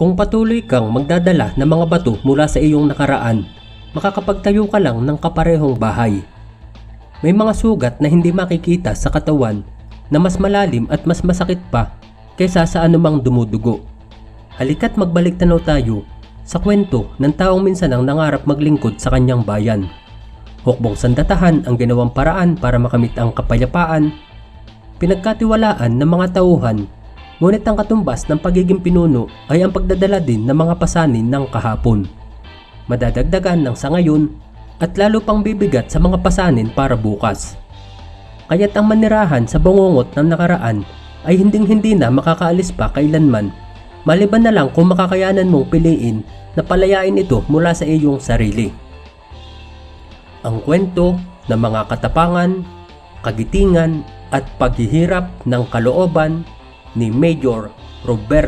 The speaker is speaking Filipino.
Kung patuloy kang magdadala ng mga bato mula sa iyong nakaraan, makakapagtayo ka lang ng kaparehong bahay. May mga sugat na hindi makikita sa katawan na mas malalim at mas masakit pa kaysa sa anumang dumudugo. Halika't magbalik tanaw tayo sa kwento ng taong minsan ang nangarap maglingkod sa kanyang bayan. Hukbong sandatahan ang ginawang paraan para makamit ang kapayapaan, pinagkatiwalaan ng mga tauhan, ngunit ang katumbas ng pagiging pinuno ay ang pagdadala din ng mga pasanin ng kahapon. Madadagdagan ng sa ngayon at lalo pang bibigat sa mga pasanin para bukas. Kaya't ang manirahan sa bangungot ng nakaraan ay hinding-hindi na makakaalis pa kailanman maliban na lang kung makakayanan mong piliin na palayain ito mula sa iyong sarili. Ang kwento ng mga katapangan, kagitingan at paghihirap ng kalooban ni Major Roberto